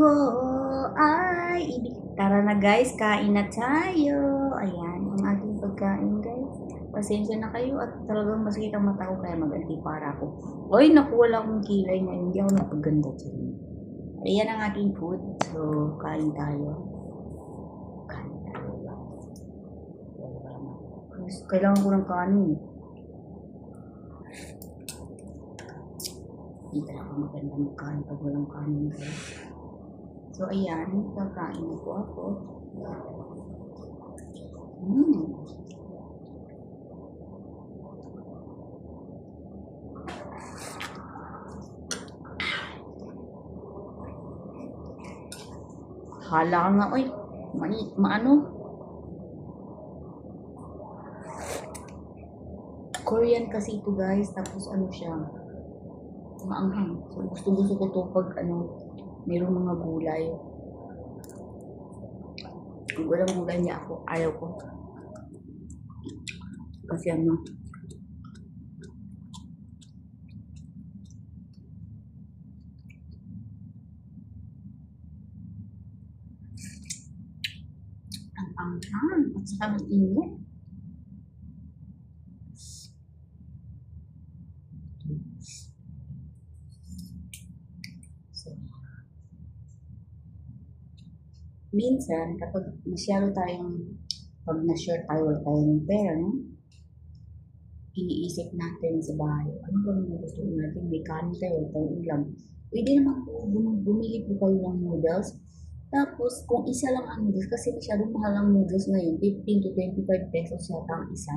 ko ay ibig. Tara na guys, kain na tayo. Ayan, ang ating pagkain guys. Pasensya na kayo at talagang masakit ang mata ko kaya mag-anti para ako. Oy, naku, wala akong kilay na hindi ako napaganda dyan. Ayan ang ating food. So, kain tayo. Kain tayo. Kailangan ko ng kanin. Hindi talaga maganda magkain pag walang kanin. guys. So, ayan, kakain na po ako. Mm. Hala nga, oy. Mani, maano? Korean kasi ito guys, tapos ano siya, maanghang. So, gusto gusto ko to pag ano, mayroong mga gulay. Kung walang gulay niya ako, ayaw ko. Kasi ano, ang anghang at saka ang minsan, kapag masyado tayong, pag na-short tayo, wala tayong pera, no? iniisip natin sa bahay, ano ba yung gusto natin? May kanin tayo, tayong ulam. Pwede naman po, bum- bumili po kayo ng noodles. Tapos, kung isa lang ang noodles, kasi masyadong mahal ang noodles ngayon, 15 to 25 pesos yata ang isa.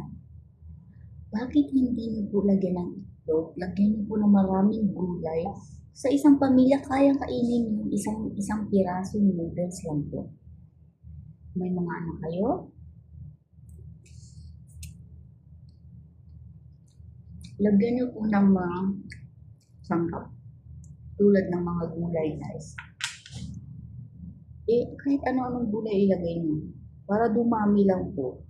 Bakit hindi niyo po lagyan ng itlog? Lagyan niyo po ng maraming gulay. Sa isang pamilya, kayang kainin yung isang isang piraso noodles lang po. May mga anak kayo? Lagyan niyo po ng mga sangkap. Tulad ng mga gulay, guys. Eh, kahit ano-anong gulay ilagay niyo. Para dumami lang po.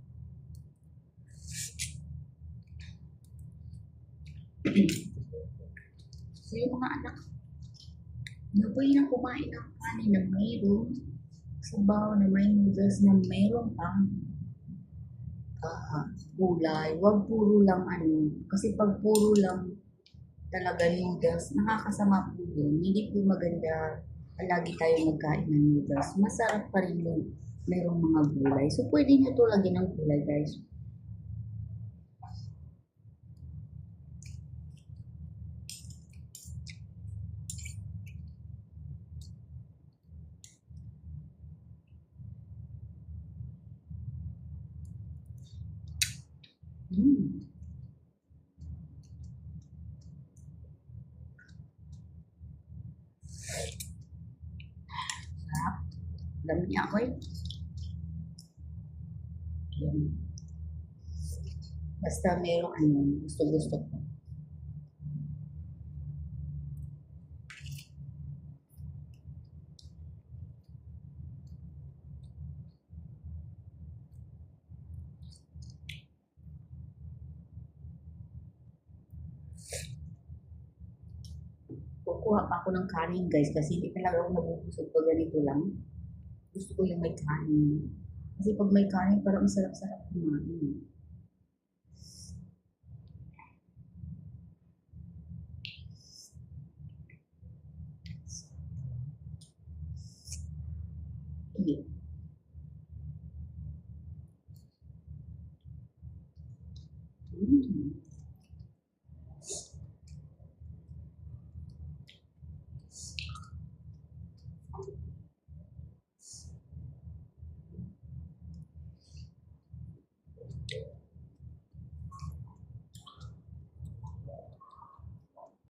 So, yung mga anak, nabay na kumain ng kanin na mayroong sabaw na may noodles na mayroong pang ah, gulay. Huwag puro lang ano. Kasi pag puro lang talaga noodles, nakakasama po yun. Hindi po maganda lagi tayo magkain ng noodles. Masarap pa rin yung mayroong mga gulay. So, pwede nyo to lagyan ng gulay, guys. Mm. Sarap. Dami niya ako eh. Basta merong ano, gusto-gusto ko. Kukuha pa ako ng kanin guys kasi hindi talaga ako nabubusog pag ganito lang. Gusto ko yung may kanin. Kasi pag may kanin parang ang sarap-sarap kumain. Mm.